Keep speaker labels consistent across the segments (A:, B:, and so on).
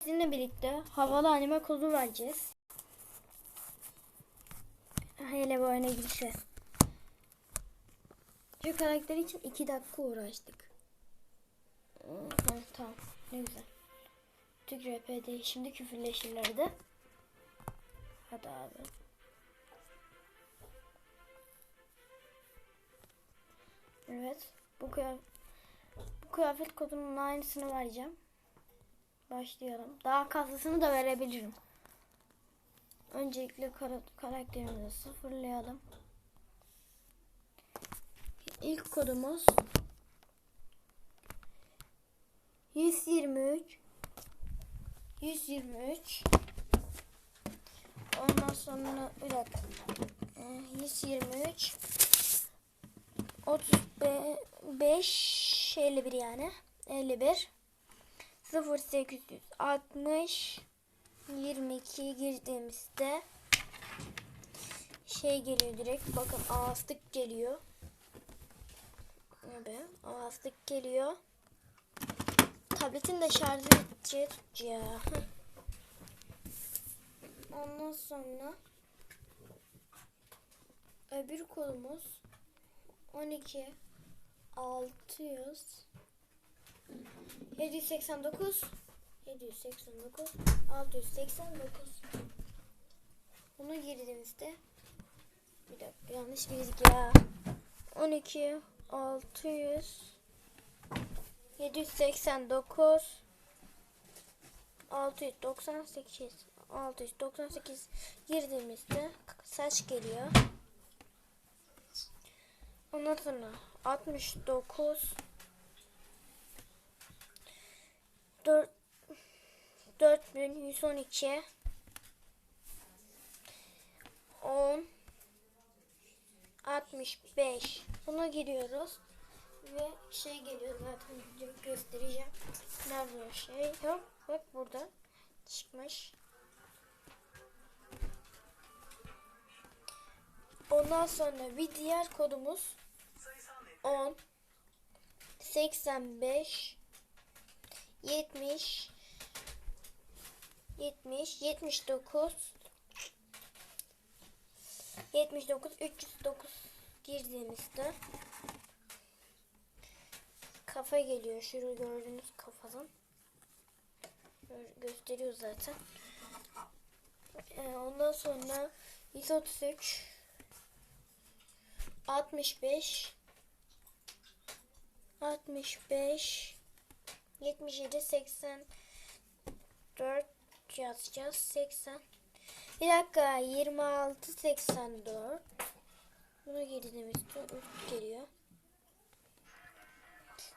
A: Sizinle birlikte havalı anime kodu vereceğiz. Hele bu oyuna girişe. Şu karakter için 2 dakika uğraştık. Hı, tamam ne güzel. Türk RP'de şimdi küfürleşirlerdi. Hadi abi. Evet. Bu kıyafet, bu kıyafet kodunun aynısını vereceğim. Başlayalım. Daha kaslısını da verebilirim. Öncelikle kara, karakterimizi sıfırlayalım. İlk kodumuz 123 123 Ondan sonra bir dakika. Ee, 123 35 51 yani 51 0860 22 girdiğimizde şey geliyor direkt. Bakın ağızlık geliyor. Abi ağızlık geliyor. Tabletin de şarjı bitecek. Ya. Ondan sonra öbür kolumuz 12 600 789 789 689 Bunu girdiğimizde bir dakika yanlış girdik ya. 12 600 789 698 698 girdiğimizde saç geliyor. Ondan sonra 69 4112 10 65 buna giriyoruz. Ve şey geliyor zaten gö- göstereceğim. Nerede şey? Yok bak burada çıkmış. Ondan sonra bir diğer kodumuz 10 85 70 70 79 79 309 girdiğimizde kafa geliyor. Şurada gördüğünüz kafadan. Gö- Gösteriyor zaten. Ee, ondan sonra 133 65 65 77 80 4 yazacağız 80 bir dakika 26 84 bunu girdiğimizde 3 geliyor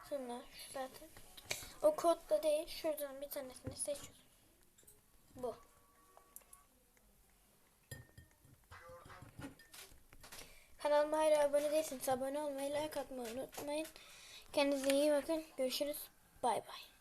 A: sonra zaten o kodda değil şuradan bir tanesini seçiyoruz bu Kanalıma hala abone değilseniz abone olmayı, like atmayı unutmayın. Kendinize iyi bakın. Görüşürüz. Bay bay.